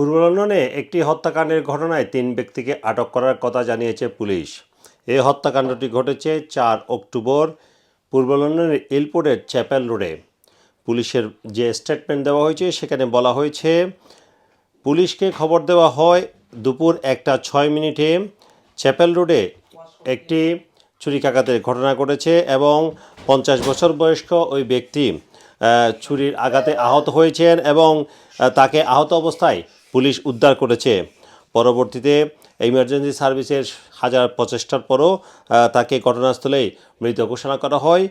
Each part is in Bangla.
পূর্ব লন্ডনে একটি হত্যাকাণ্ডের ঘটনায় তিন ব্যক্তিকে আটক করার কথা জানিয়েছে পুলিশ। এই হত্যাকাণ্ডটি ঘটেছে চার অক্টোবর পূর্ব লন্ডনের এলপোর্টের চ্যাপেল রোডে। পুলিশের যে স্টেটমেন্ট দেওয়া হয়েছে, সেখানে বলা হয়েছে, পুলিশকে খবর দেওয়া হয় দুপুর একটা ছয় মিনিটে চ্যাপেল রোডে একটি ছুরিকাঘাতের ঘটনা ঘটেছে এবং পঞ্চাশ বছর বয়স্ক ওই ব্যক্তি ছুরির আঘাতে আহত হয়েছেন এবং তাকে আহত অবস্থায় পুলিশ উদ্ধার করেছে। পরবর্তীতে ইমার্জেন্সি সার্ভিসের হাজার প্রচেষ্টার পরও তাকে ঘটনাস্থলেই মৃত ঘোষণা করা হয়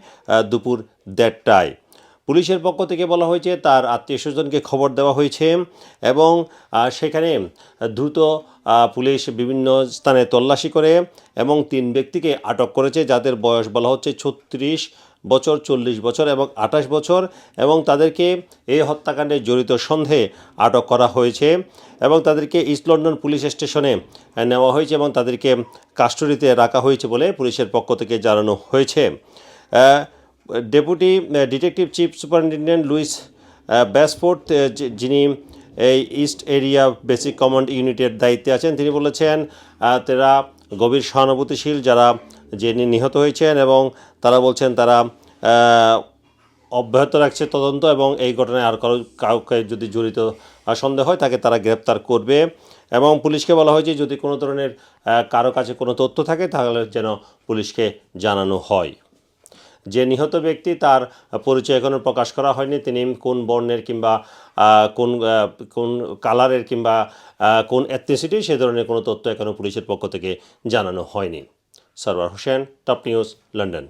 দুপুর দেড়টায়। পুলিশের পক্ষ থেকে বলা হয়েছে, তার আত্মীয় স্বজনকে খবর দেওয়া হয়েছে এবং সেখানে দ্রুত পুলিশ বিভিন্ন স্থানে তল্লাশি করে এবং তিন ব্যক্তিকে আটক করেছে, যাদের বয়স বলা হচ্ছে ছত্রিশ বছর, চল্লিশ বছর এবং আঠাশ বছর এবং তাদেরকে এই হত্যাকাণ্ডে জড়িত সন্দেহে আটক করা হয়েছে এবং তাদেরকে ইস্ট লন্ডন পুলিশ স্টেশনে নেওয়া হয়েছে এবং তাদেরকে কাস্টডিতে রাখা হয়েছে বলে পুলিশের পক্ষ থেকে জানানো হয়েছে। Deputy detective chief superintendent Lewis Basford যিনি এই ইস্ট এরিয়া বেসিক কমান্ড ইউনিটের দায়িত্বে আছেন, তিনি বলেছেন তারা গভীর সহানুভূতিশীল যারা যিনি নিহত হয়েছেন এবং তারা বলছেন তারা অব্যাহত রাখছে তদন্ত এবং এই ঘটনায় আর কারও, কাউকে যদি জড়িত সন্দেহ হয়, তাকে তারা গ্রেপ্তার করবে। এবং পুলিশকে বলা হয়েছে যদি কোনো ধরনের কারও কাছে কোনো তথ্য থাকে, তাহলে যেন পুলিশকে জানানো হয়। যে নিহত ব্যক্তি তার পরিচয় এখনও প্রকাশ করা হয়নি, তিনি কোন বর্ণের কিংবা কোন কোন কালারের কিংবা কোন অ্যাথনিসিটি সে ধরনের কোনো তথ্য এখনও পুলিশের পক্ষ থেকে জানানো হয়নি। Sarwar Hossain top news London